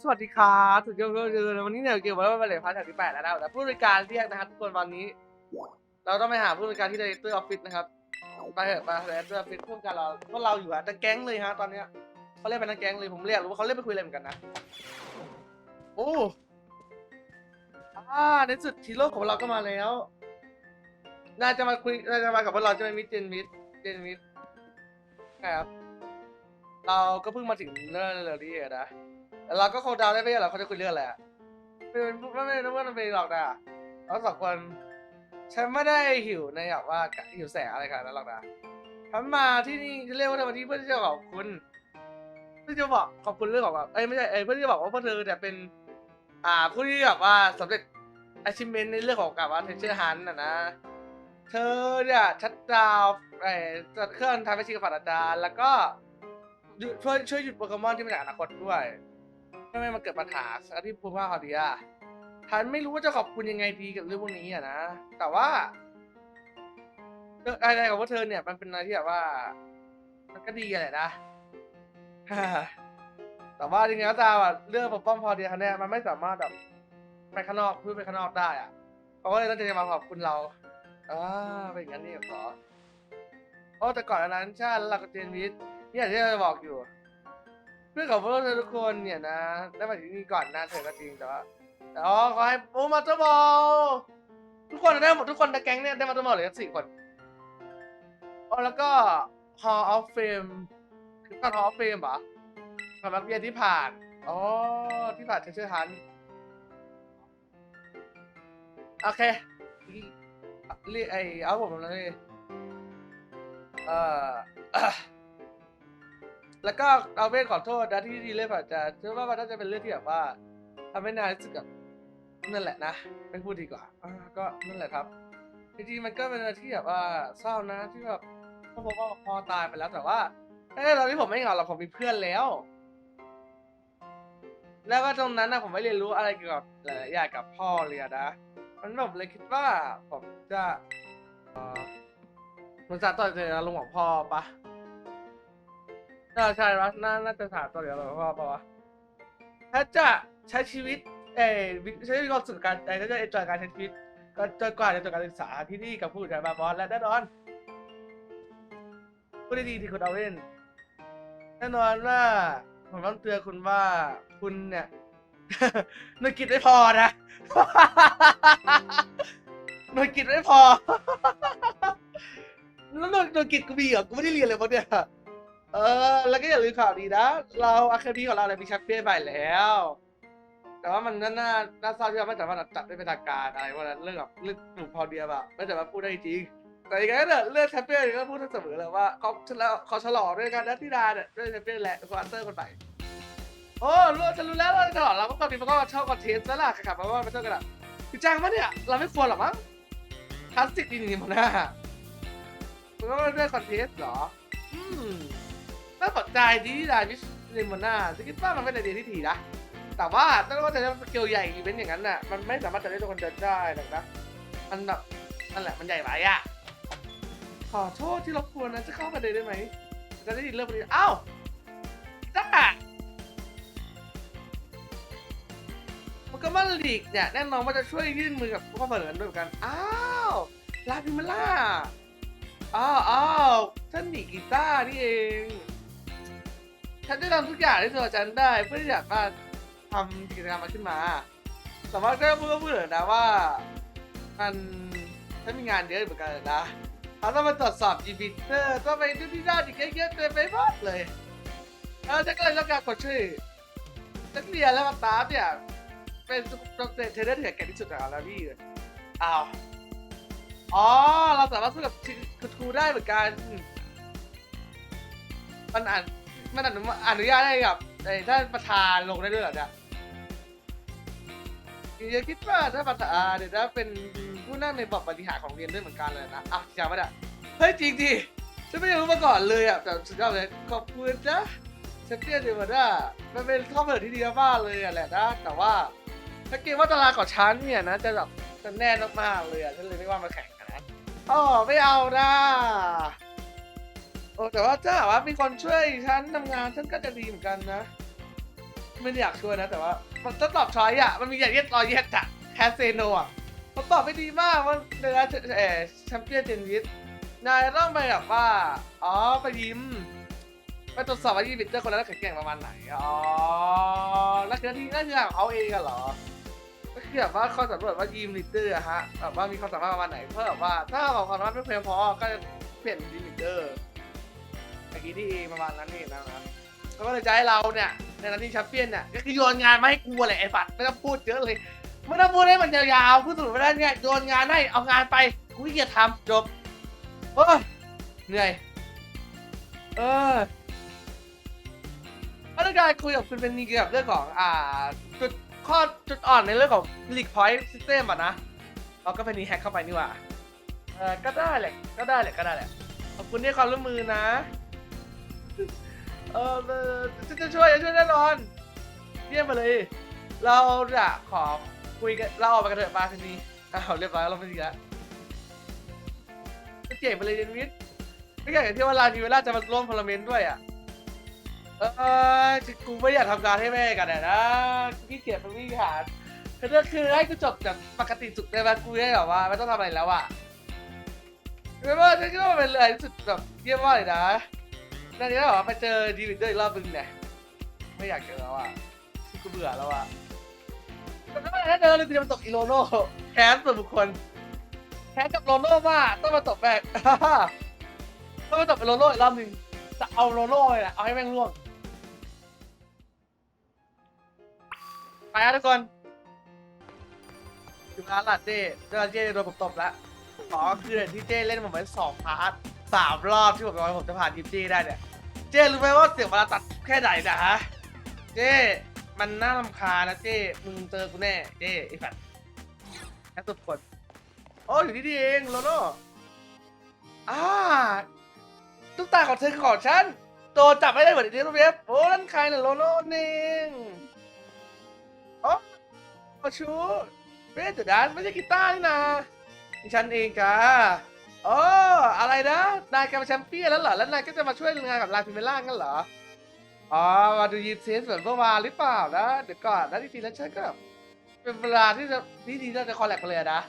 สวัสดีครับสุดยอดเลย วันนี้เนี่ยเกี่ยวกับว่าเป็นเลยพาร์ทที่แปดแล้วนะแต่ผู้บริการเรียกนะครับทุกคนวันนี้ เราต้องไปหาผู้บริการที่ไดเตอร์ออฟฟิศนะครับ ไปเถอะไปไดเรคเตอร์ออฟฟิศผู้บริการเราพวกเราอยู่อะแต่แก๊งเลยฮะตอนเนี้ยเขาเรียกเป็นนักแก๊งเลยผมเรียกหรู้ว่าเขาเรียกไปคุยอะไรเหมือนกันนะ โอ้อ่าในสุดทีโร่ของเราก็มาแล้วน่าจะมาคุยน่าจะมากับพวกเราจะเป็นมิดเจนมิดเจนมิดครับเราก็เพิ่งมาถึงเรื่องเร็วๆนี้เงนะ เราก็คงเดาได้ไม่ใช่เหรอเขาจะคุยเรื่องอะไรอะเป็นไม่ไม่รู้ว่ามันเป็นหรอกนะเราสองคนฉันไม่ได้หิวในแบบว่าหิวแสงอะไรขนาดนั้นหรอกนะฉันมาที่นี่เรียกว่ามาที่เพื่อที่จะขอบคุณเพื่อจะบอกขอบคุณเรื่องของแบบเอ้ยไม่ใช่เอ้ยเพื่อที่จะบอกว่าพวกเธอเนี่ยเป็น อ่าผู้ที่แบบว่าสำเร็จ achievement ในเรื่องของการว่าเทเชอร์ฮันน่ะนะ เธอเนี่ยชัดดาวไอ้จัดเครื่องทำให้ชีกับฝันอาจารย์แล้วก็ช่วยช่วยหยุดโปเกมอนที่มาจากอนาคตด้วย ไม่ให้มันเกิดปัญหาที่พูดว่าเขาดีอะฉันไม่รู้ว่าจะขอบคุณยังไงดีกับเรื่องพวกนี้อะนะ แต่ว่าเรื่องอะไรกับว่าเธอเนี่ย มันเป็นอะไรที่แบบว่า มันก็ดีแหละนะ แต่ว่าจริงๆแล้วตาอะเรื่องปกป้องพอดีคันเนี่ยมันไม่สามารถแบบไปข้างนอกเพื่อไปข้างนอกได้อะเขาก็เลยต้องจะมาขอบคุณเราอ่าเป็นอย่างนั้นนี่หรอโอ้แต่ก่อนอันนั้นชาติเรากับเจนวิทเนี่ยที่เราบอกอยู่ เพื่อนของพวกเราทุกคนเนี่ยนะ ได้มาถึงนี่ก่อนนะเธอก็จริงแต่ว่าแต่อ๋อขอให้โอ้มาเตอร์บอลทุกคนได้หมดทุกคนในแก๊งเนี่ยได้มาเตอร์บอลเลยทั้งสี่คนอ๋อแล้วก็ Hall of Fame คือตอน Hall of Fame เหรอสำหรับเรียนที่ผ่านอ๋อที่ผ่านเชเชอร์ฮันโอเคเรียกไอเอาผมเลยเอ่อ แล้วก็เอาเวทขอโทษนะที่ดีเลยอาจจะเชื่อว่ามันน่าจะเป็นเรื่องที่แบบว่าทำให้นายรู้สึกแบบนั่นแหละนะไม่พูดดีกว่าอ่าก็นั่นแหละครับจริงๆมันก็เป็นอะไรที่แบบว่าเศร้านะที่แบบพ่อบอกว่พ่อตายไปแล้วแต่ว่าเอ้ยตอนนี้ผมไม่เหงาหรอกผมมีเพื่อนแล้ว แล้วก็ตรงนั้นนะผมไม่เรียนรู้อะไรเกี่ยวกับหลายๆอย่างกับพ่อเลยอะนะมันผมเลยคิดว่าผมจะเอ่อมันจะต่อจากอารมณ์ของพ่อปะ น่าใช่ปะน่าน่าจะถามตัวเดียวเลยพ่อปะวะถ้าจะใช้ชีวิต เออวิใช้ชีวิตความสุขการเออถ้าจะเอนจอยการใช้ชีวิต ก็จนกว่าจะจบการศึกษาที่นี่กับผู้จัดการบอสและแน่นอนพูดได้ดีที่คุณเอาเว่นแน่นอนว่าผมต้องเตือนคุณว่าคุณเนี่ยหน่วยกิจไม่พอนะหน่วยกิจไม่พอแล้วหน่วยหน่วยกิจกูมีเหรอกูไม่ได้เรียนเลยปะเนี่ย เออ แล้วก็อย่าลืมข่าวดีนะ เราอะคาเดมี่ของเราเนี่ยมีแชมเปี้ยนใหม่แล้ว แต่ว่ามันน่า น่าน่าเศร้าที่เราไม่สามารถจัดได้เป็นทางการอะไรพวกนั้นเรื่องแบบเรื่องกลุ่มพอเดียบอะไม่สามารถพูดได้จริง แต่ยังไงก็เถอะเรื่องแชมเปี้ยนก็พูดเสมอเลยว่าเขาแล้วเขาฉลองด้วยกันนะที่ดาเนี่ยด้วยแชมเปี้ยนแหละควอเตอร์คนใหม่โอ้รู้จะรู้แล้วเราจะฉลองเราก็ตอนนี้มันก็ชอบคอนเทนต์ซะล่ะขับมาว่าไม่ต้องกันอะคือจ้างปะเนี่ย เราไม่ควรหรอกมั้งคลาสสิกดีนี่มันนะมันก็เรื่องคอนเทนต์เหรอ อืมาสนใจดีที่ได้วิสเลมอน่าคิดว่ามันเป็นไอเดียที่ดีนะ แต่ว่าถ้าเราจะทำสเกลใหญ่อีเวนต์อย่างนั้นน่ะ มันไม่สามารถจะได้ทุกคนเดินได้หรอกนะ มันแบบนั่นแหละมันใหญ่ไปอะ ขอโทษที่รบกวนนะจะเข้าประเด็นได้ไหม จะได้ยินเรื่องพวกนี้อ้าวจ้ามันก็มาลีกเนี่ยแน่นอนว่าจะช่วยยื่นมือกับพวกเขาเหมือนด้วยเหมือนกัน อ้าวลาพิมาล่าอ้าวอ้าวท่านหนีกีตาร์นี่เอง ฉันได้ทำทุกอย่างที่ตัวฉันได้เพื่อที่จะมาทำกิจกรรมมาขึ้นมาแต่ว่าก็พูดก็พูดเลยนะว่า มันฉันมีงานเยอะเหมือนกันนะเราต้องมาตรวจสอบจีบิเตอร์ต้องไปดูที่ด้านอีกเยอะๆเต็มไปหมดเลยเออฉันก็เลยต้องการคนช่วยนักเรียนและมาตาฟเนี่ยเป็นตัวเทรนเนอร์ที่แข็งแกร่งที่สุดในอาราบี้เลยอ้าวอ๋อ เราสามารถสู้กับคุณครูได้เหมือนกัน มันอ่าน มันอนุอนุญาตให้กับไอ้ท่านประธานลงได้ด้วยเหรอเนี่ยยังคิดว่าถ้าประธานเดี๋ยวจะเป็นผู้นั่งในบอร์ดบริหารของเรียนด้วยเหมือนกันเลยนะอะจำไม่ได้เฮ้ยจริงดิฉันไม่รู้มาก่อนเลยอะแต่สุดยอดเลยขอบคุณนะแชมเปี้ยนเดวด้ามันเป็นข้อเสนอที่ดีมากเลยอะแหละนะแต่ว่าถ้าเกมว่าตารางของฉันเนี่ยนะจะแบบจะแน่นมากๆเลยอะฉันเลยไม่ว่ามาแข่งกันะอ๋อไม่เอานะ อ้แต่ว่าถ้าว่ามีคนช่วยฉันทำงานฉันก็จะดีเหมือนกันนะ ไม่ได้อยากช่วยนะแต่ว่า มันต้องตอบช้อยอะมันมีอย่างเย็ดรอยเย็ดอะแคสเซโนอะมันตอบไม่ดีมากมันในร้านเอแชมเปี้ยนเจนวิสนายต้องไปแบบว่า อ๋อไปยิ้มไปตรวจสอบว่ายีบิเตอร์คนนั้นแข็งแกร่งประมาณไหน อ๋อแล้วคือที่นั่นคือของเขาเองอะเหรอ ก็คือแบบว่าเขาสำรวจว่ายีมลิเตอร์อะฮะ แบบว่ามีความสามารถประมาณไหน เพื่อแบบว่าถ้าบอกความสามารถไม่เพียงพอ ก็จะเปลี่ยนยีมลิเตอร์ อย่างนี้นี่เอประมาณนั้นนี่นะครับเขาก็เลยจะให้เราเนี่ยในนาทีแชมเปี้ยนเนี่ยก็คือโยนงานมาให้กูแหละไอ้ฝัดไม่ต้องพูดเยอะเลยไม่ต้องพูดให้มันยาวๆพูดสรุปไม่ได้เนี่ยโยนงานให้เอางานไปกูขี้เกียจทำจบโอ้เหนื่อยเออมาตรการคุยกับคุณเป็นนีเกี่ยวกับเรื่องของอ่าจุดข้อจุดอ่อนในเรื่องของ League Point System อะนะเราก็เป็นนีแฮกเข้าไปนี่ว่าเออก็ได้แหละก็ได้แหละก็ได้แหละขอบคุณที่ความร่วมมือนะ เออจะจะช่วยจะช่วยแน่นอนเยี่ยมไปเลย เราจะขอคุยกันเราออกไปกันเถอะมาทีนี้อ้าวเรียบร้อยเราไม่ดีแล้วเจ๋งไปเลยเดนวิทไม่อยากเห็นที่ว่าลาดีเวล่าจะมาร่วมพลเมนต์ด้วยอะเออกูไม่อยากทำงานให้แม่กันนะขี้เกียจไปวิ่งหาคือกคือให้กูจบจากปกติสุดได้ไหมกูได้แบบว่าไม่ต้องทำอะไรแล้วอะไม่ว่าจะคิดว่ามันเป็นอะไรสุดแบบเยี่ยมมากเลยนะ นั่นนี่แบบว่าไปเจอดีวิดเดอร์อีกรอบนึงเนี่ยไม่อยากเจอแล้วอะกูเบื่อแล้วอะแต่ไม่เป็นไรถ้าเจอเลยกูจะมาตบอีโลโน่แค้นส่วนบุคคลแค้นกับโลโน่มาต้องมาตบแบกต้องมาตบเป็นโลโน่อีกรอบนึงจะเอาโลโน่เลยนะเอาให้แม่งร่วงไปครับทุกคนถึงร้านลาเจ้เจ้าเจ้โดนผมตบแล้วขอคือที่เจ้เล่นผมไปสองพาร์ทสามรอบที่ผมบอกว่าผมจะผ่านทีมเจ้ได้เนี่ย เจ้รู้ไหมว่าเสียงเวลาตัดแค่ไหนนะฮะ เจ้มันน่ารำคาญนะเจ้มึงเจอกูแน่ เจ้ไอ้ฝัดแค่ทุกคนอ้อยู่ที่นี่เองโลโน่อ่าตุ๊กตาของเธอคือของฉันโดนจับไม่ได้เหมือนที่รูปเว็บโอ้นั่นใครเนี่ยโลโน่นี่โอ้ชูเบสจุดนั้นไม่ใช่กีตาร์นี่นะนี่ฉันเองจ้า โอ้อะไรนะ นายกลายเป็นแชมเปี้ยนแล้วเหรอ แล้วนายก็จะมาช่วยงานกับลาฟิเมล่างั้นเหรอ อ๋อ มาดูยีนเซสเหมือนเมื่อวานหรือเปล่านะ เดี๋ยวก่อนนะจริงๆแล้วฉันก็เป็นเวลาที่จะที่ดีที่จะคอลแลกันเลยอะนะ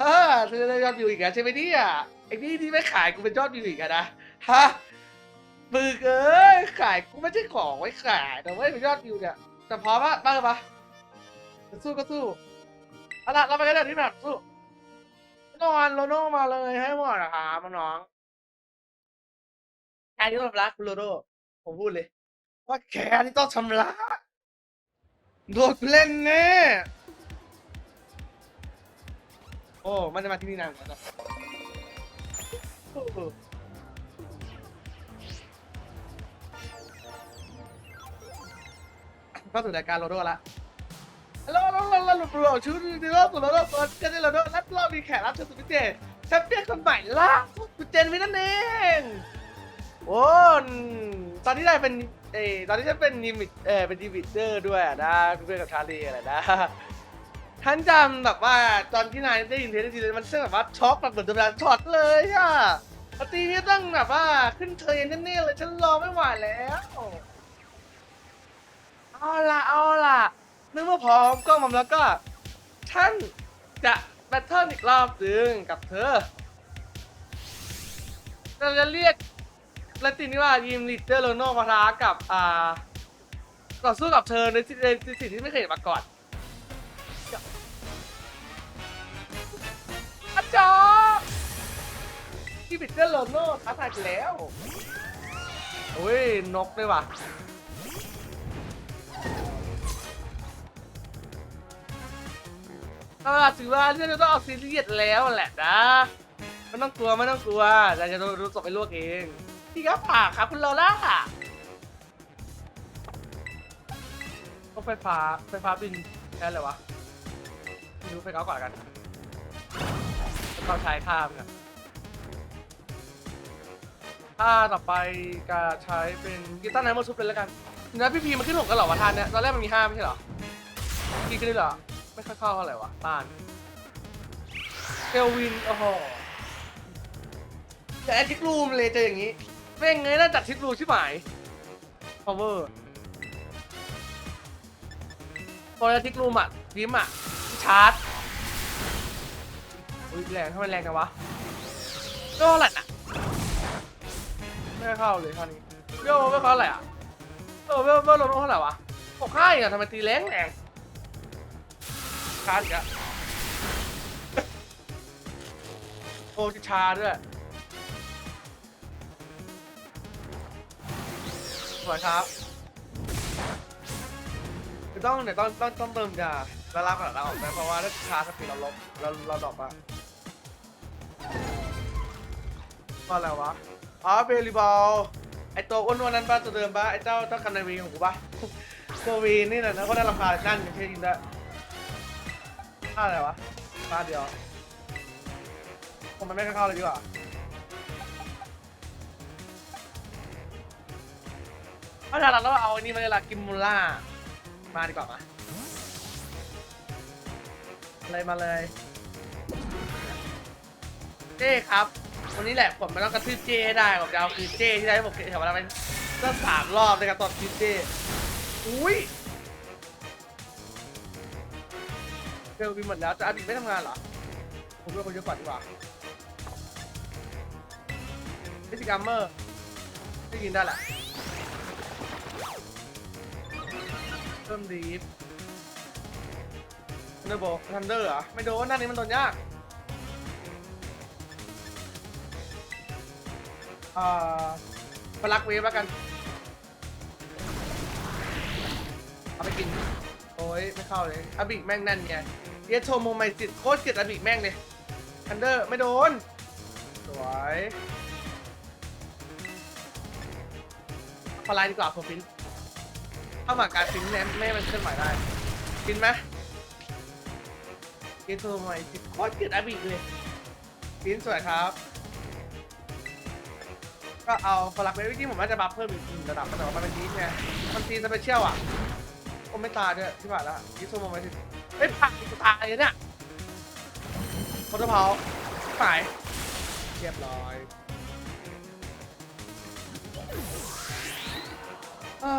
ฮ่าเธอได้ยอดวิวอีกแล้วใช่ไหมเนี่ยไอ้นี่ที่ไม่ขายกูเป็นยอดวิวอีกนะฮะบึกเอ้ยขายกูไม่ใช่ของไว้ขายแต่ว่าเป็นยอดวิวเนี่ยแต่พร้อมปะบ้างปะจะสู้ก็สู้เอาละเราไปกันเลยที่แบบสู้ นอนโลโนมาเลยให้หมดนะครับน้องๆแค่นี้ต้องชำระคุณโลโนผมพูดเลย ว่าแค่นี้ต้องชำระโดนเล่นแน่โอ้มันจะมาที่นี่นานกว่านะโอ้โหเข้าสู่รายการโลโน่ละ แล้วเราเราเราเราชื่อดีเราตัวเราเราตัวกันเราเราแล้วเรามีแขกรับเชิญสุดพิเศษแชมเปี้ยนคนใหม่ล่าสุดคุณเจนวินนั่นเองโอ้ตอนที่ได้เป็นเออตอนที่ฉันเป็นนิมิตเออเป็นดีวิเดอร์ด้วยนะเพื่อนกับชาลีอะไรนะท่านจำแบบว่าตอนที่นายได้ยินเทสทีมันเชื่อแบบว่าช็อกแบบเหมือนโดนช็อตเลยอะปตีนี้ต้องแบบว่าขึ้นเทรนแน่ๆเลยฉันรอไม่ไหวแล้ว เอาละเอาละ เมื่อพร้อมก็มัมแล้วก็ท่านจะแบทเทิลอีกรอบหนึ่งกับเธอเราจะเรียกลาตินว่ายิมลิเตอร์โลโนมาท้ากับอ่าต่อสู้กับเธอในสิ่งที่ไม่เคยเห็นมาก่อนอาจารย์ยิมลิเตอร์โลโนท้าทายแล้วโอ้ยนกด้วยว่ะ เอาล่ะถือว่าเรื่องจะต้องเอาซีรียสแล้วแหละนะไม่ต้องกลัวไม่ต้องกลัวแต่จะโดนรู้ศพไปลวกเองพี่ครับผ่าครับคุณโลล่าก็ไฟฟ้าไฟฟ้าบินแค่อะไรวะไม่รู้ไปเอาก่อนกันเขาใช้ข้ามกันถ้าต่อไปก็ใช้เป็นกีตาร์ไนท์โมชุบเลยแล้วกันนะพี่พีมันขึ้นหกกันเหรอวะทานเนี่ยตอนแรกมันมีห้าไม่ใช่เหรอพี่ขึ้นได้เหรอ ไม่ค่อยเข้าเท่าไหร่วะต้านเทลวินโอ้โหแต่แอทิกรูมเลยเจออย่างนี้แม่งเงยน่าจัดทิกรูมชิบหาย power โพลาทิกรูมอะพิมอะชาร์จอุ้ยแรงทำไมแรงกันวะก็อะไรน่ะไม่เข้าเลยเท่านี้เบี้ยวไม่เข้าอะไรอะเออเบี้ยวเบี้ยวลงเท่าไหร่วะหกห้าอีกอะทำไมตีแรงแรง ชาร์จอีกอะโอ้จะชาด้วยสวยครับคือต้องเดี๋ยวต้องต้องต้องเติมยาแล้วรับก่อนแล้วออกไปเพราะว่าถ้าชาร์จสปีดเราลบเราเราดรอปอะว่าอะไรวะอ๋อเบลิบอลไอตัวอ้วนๆนั้นป่ะตัวเดิมป่ะไอเจ้าเจ้าคันนาวีของกูป่ะตัววีนี่แหละนะก็ได้ราคานั่นอยังใช่ยิงได้าอะไรวะค่าเดียว ผมมันไม่เข้าเลยดีกว่าถ้าเราเราเอาอันนี้มาเลยละกิมมูล่า มาดีกว่ามาเลยมาเลยเจ้ครับ วันนี้แหละผมมันต้องกระทืบเจ้ให้ได้ผมจะเอาคือเจ้ที่ได้ให้ผมเห็นว่าเราไปตั้งสามรอบในการตอบคิดเจ้อุ้ย เบลวินหมดแล้ว จะอาบิไม่ทำงานเหรอ ผมเลือกคนเยอะกว่าดีกว่าดิสกัมเมอร์ได้ยินได้แหละเพิ่มดีฟทันเดอร์โบทันเดอร์เหรอ ไม่โดนด้านนี้มันโดนยากอ่าพลักเวฟแล้วกัน เอาไปกิน โอ้ยไม่เข้าเลยอาบิแม่งแน่นไงเยโทโมไมติดโคตรเกลียดอาบิแม่งเลยทันเดอร์ไม่โดน สวยพลายดีกว่าผมฟินเข้ามาการฟินแนมไม่มันเคลื่อนไหวได้ฟินไหมเยโทโมไมติดโคตรเกลียดอาบิเลยฟินสวยครับก็เอาพลักเวฟที่ผมว่าจะบัฟเพิ่มอีกหนึ่งระดับแต่ว่ามันเป็นทีไงมันทีสเปเชียลอะ ผมไม่ตายด้วยที่ผ่านแล้วยิโซโมไมติดเฮ้ยผักกูตายเลยเนี่ยคอนเทอร์เพาหายเรียบร้อยเอ้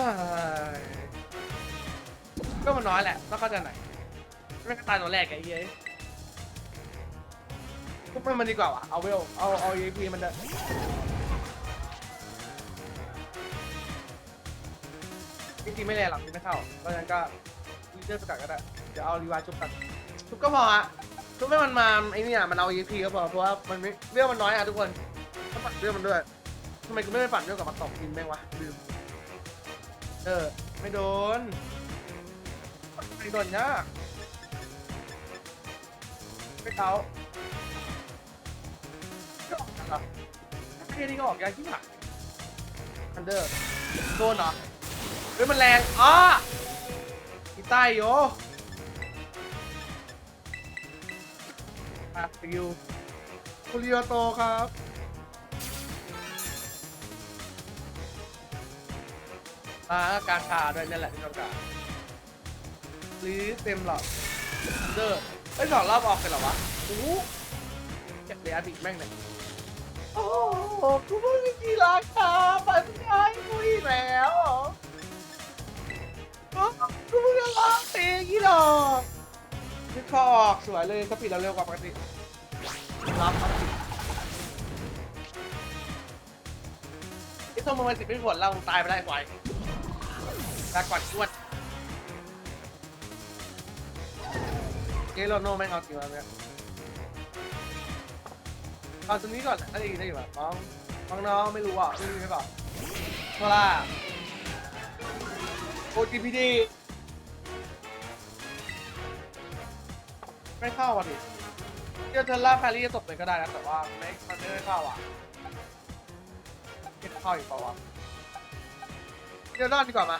ยก็มันน้อยแหละต้องเข้าใจหน่อยไม่ก็ตายตัวแรกไอ้เหี้ยพวกมันมันดีกว่าว่ะเอาเวลเอาเอาเอพีมันเด้อ จริงๆไม่แรงหรอกที่ไม่เข้า เพราะฉะนั้นก็ลีเดอร์สกัดก็ได้ เดี๋ยวเอารีวายชุบกันชุบก็พออะชุบให้มันมาไอ้นี่อะมันเอาเอพีก็พอ เพราะว่ามันไม่เวมันน้อยอะทุกคนต้องปัดเวลมันด้วยทำไมกูไม่ไปปัดเวลกับมาตบกินแม่งวะลืม เออ ไม่โดนไม่โดนยากไม่เท้าก็ออกกันเหรอแค่นี้ก็ออกยากที่หนักอันเดอร์โดนเหรอ ฮ้ยมันแรงอ๋ออีใต้โยอะสกิลคุริโอโตครับมาการชาด้วยนั่นแหละที่ต้องการลีเต็มหลอดเดอร์ไอ้ยสองรอบออกไปเหรอวะโอ้เก็บเลยอาบิแม่งเลยโอ้โหกูเพิ่งมีกีฬาคาไตีกี่ดอกนี่คอออกสวยเลยสปีดเราเร็วกว่าปกติรับครับไอ้ตัวมึงมันสิบไม่ผลเราตายไปได้ไวตาก่อนชวดเกโรโนแม่เอาจริงแล้วเนี่ยเอาตรงนี้ก่อนน่าจะยิงได้อยู่แบบน้องน้องน้องไม่รู้อะไม่รู้ใช่ป่ะโซล่าโอทีพีดี ไม่เข้าอะดิเดี๋ยวเทอร์ล่าแพรี่จะตบเลยก็ได้นะแต่ว่าไม่มันไม่ได้เข้าอะไม่เข้าอีกเปล่าวะเดี๋ยวรอดดีกว่ามา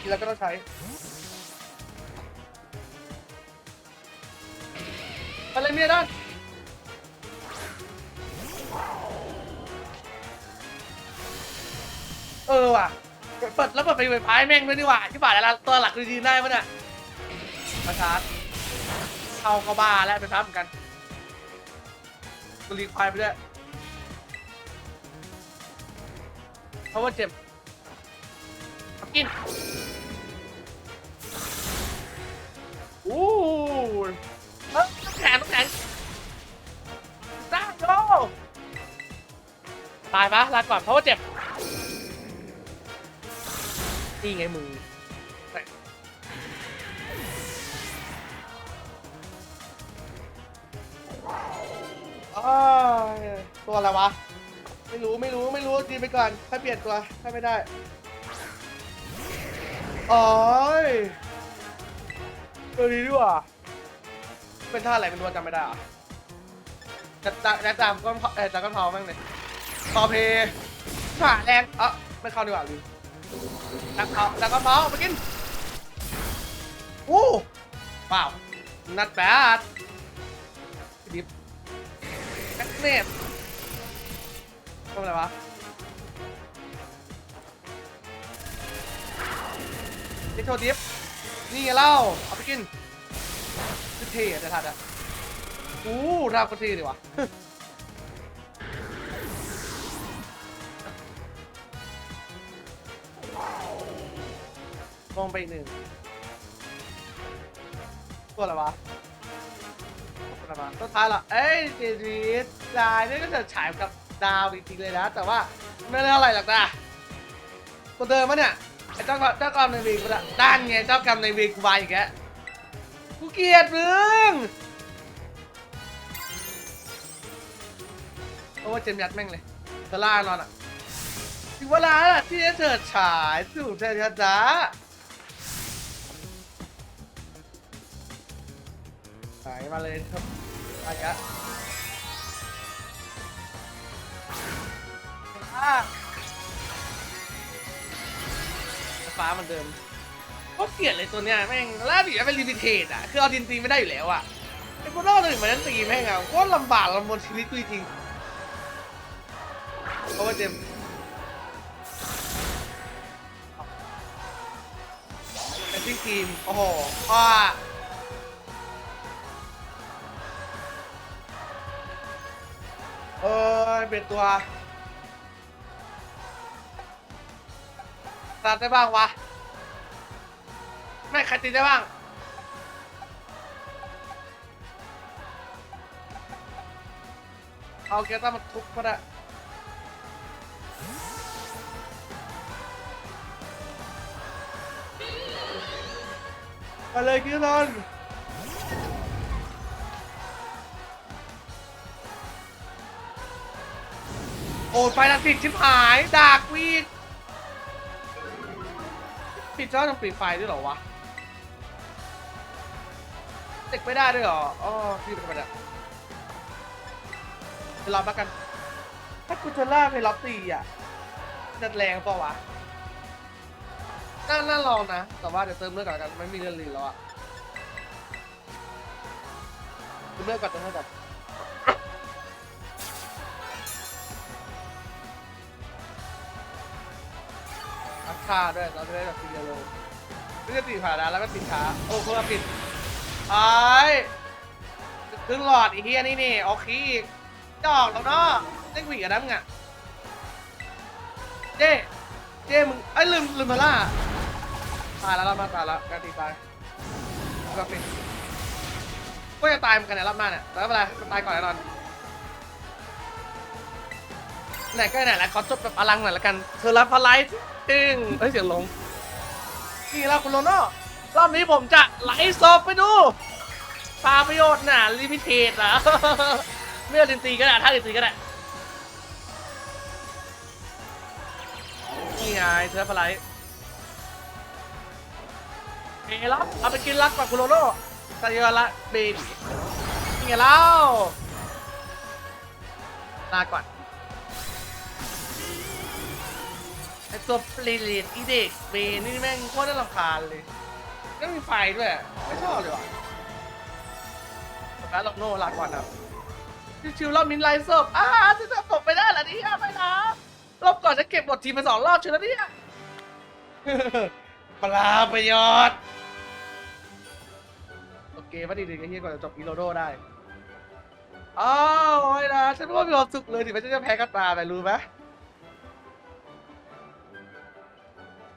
ทีแล้วก็ต้องใช้ไปเลยเมียด้านเออว่ะเปิดแล้วเปิดไปไฟฟ้าให้แม่งด้วยดีกว่าที่บ่าแล้วตัวหลักคือยืนได้ปะเนี่ยมาชาร์จ เข้าก็บ้าแล้วเป็นพระเหมือนกันกูรีควายไปด้วยเพราะว่าเจ็บเอากินอู้เฮ้ยน้ำแข็งน้ำแข็งได้โยตายปะลาก่อนเพราะว่าเจ็บนี่ไงมือ อะไรวะ ไม่รู้ไม่รู้ไม่รู้ดีไปก่อนค่อยเปลี่ยนตัวถ้าไม่ได้โอ้ยตัวนี้ดีกว่าเป็นท่าอะไรเป็นตัวจำไม่ได้อะจะจะจะจำก้อนเออจำก้อนเท้าแม่งเลยคอเพย์ขาแรงเอะไม่เข้าดีกว่าลืมจักเอาจักก้อนเท้าไปกินโอ้ว้าวนัดแบดดิบแม็กเนต ทำอะไรวะดิโชดิฟนี่ไงเล่าเอาไปกินคือเทอะจะทัดอะอู้ราบก็เท่ดีวะมองไปหนึ่งตัวอะไรวะตัวอะไรวะตัวท้ายละเอ้ยเจดีสลายนี่ก็จะฉายกับ ดาวจริงๆเลยนะ แต่ว่าไม่ได้อะไรหรอกนะตัวเดิมมะเนี่ยไอ้เจ้าเจ้ากรรมในายเวรกูละด้านไงเจ้ากรรมในายเวรกูมาอีกแล้วกูเกลียดมึงเพราะว่าเจมยัดแม่งเลยเธล่านอนอะถึงเวลาแล้วล่ะที่จะเฉิดฉายสู่เทยจ้าหายมาเลยครับอะไรอะ ฟ้ามันเดิมก็เกลียดเลยตัวเนี้ยแม่งล่าดิเป็นลิมิเทตอะ คือเอาดินตีไม่ได้อยู่แล้วอะไอ้พวกนอกตัวอื่นมันนั่นตีแม่งอะโคตรลำบากลำบนชีวิตกูจริงเพราะว่าเจมเป็นซิงทีม โอ้โหอ่าเออเป็นตัว ตัดได้บ้างวะไม่ใครตีได้บ้างเอาเกียร์ต้ามาทุบก็ได้ไปเลยคิวตอนโอ้ไฟลังติดชิบหายดากวีด จ้าต้องปิดไฟด้วยเหรอวะเด็กไม่ได้ด้วยเหรออ๋อพี่เป็นธรรมดาไปรับแล้วกัน ถ้ากูจะล่าไปรับตีอะจะแรงเปล่าวะน่าน่าลองนะ แต่ว่าเดี๋ยวเติมเลือดก่อนล้วกัน ไม่มีเลือดลีแล้วอะเติมเลือดก่อนเติมเลือดก่อน ค่าด้วย เราจะได้แบบทีเดียวเลยไม่จะติดผ่านนะแล้วก็ติดขาโอ้เพิ่มปิดไอ้ายครึ่งหลอดอีกทียนี่นี่โอเคอีกจอกแล้วเนาะเล่นหวีกับน้ำมึงอะเจ้เจ้มึงไอ้ลืมลืมมาล่าตายแล้วรอบหน้าตายแล้วการตีตายก็ป็นก็จะตายเหมือนกันในรอบหน้าเนี่ยแต่ไม่เป็นไรมันตายก่อนแน่นอน ไหนก็ไหนแล้วขอจบแบบอลังหน่อยละกันเธอรับพลายตึงเฮ้ยเสียงลงนี่แล้วคุณโรโน่รอบนี้ผมจะไลฟ์สดไปดูพาประโยชน์น่ะลิมิเทสอะไม่เอาดินตีก็ได้ถ้าดินตีก็ได้นี่ไงเธอพลายเอลับเอาไปกินรักกับคุโรโร่ซายาระเบบีนี่ไงเล่าลาก่อน ไอตัวเปรเลตอีเด็กเบนี่แม่งโคตรน่ารำคาญเลยไม่มีไฟด้วย ไม่ชอบเลยว่ะแล้วลอกโน่ลาก่อนครับ ชิวๆรอบมินไลท์ศพอ้าจะจะตกไปได้เหรอเนี่ยไม่นะรอบก่อนจะเก็บบททีมมาสองรอบเชียวนะเนี่ยปลาประโยชน์โอเคพอดีถึงไอ้เฮียก่อนจะจบอีโรโดได้อ้าวโอ้ยนะฉันว่ามีความสุขเลยถึงแม้ฉันจะแพ้กันมาไปรู้ไหม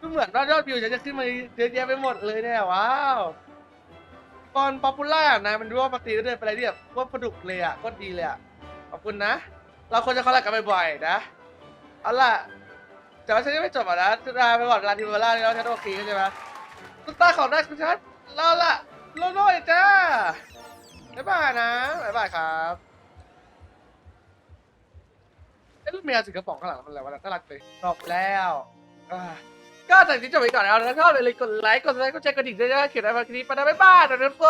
ก็เหมือนว่ายอดวิวฉันจะขึ้นมาเยอะแยะไปหมดเลยเนี่ยว้าวตอนป๊อปปูล่านะมันดูว่าปกติเดินไปอะไรที่แบบว่าประดุกเลยอะโคตรดีเลยอะขอบคุณนะ เราควรจะคอลแลบกันบ่อยๆนะเอาล่ะแต่ว่าฉันยังไม่จบอะนะลาไปก่อนลาทีมเวล่าแล้วฉันโอเคใช่ไหมสุดตาของได้คุณชัดเราละโลโล่จ้าบ๊ายบายนะบ๊ายบายครับเอ้ลูกเมียสิงกระป๋องข้างหลังมันอะไรวะน่ารักเลยจบแล้วอ่า ก็จากนี้จบไปก่อนแล้วถ้าชอบเลยกดไลค์กดไลค์กดแชร์กดดิ่งด้วยนะเขียนอะไรมาคลิปมาได้บ๊ายบายนะทุกค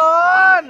น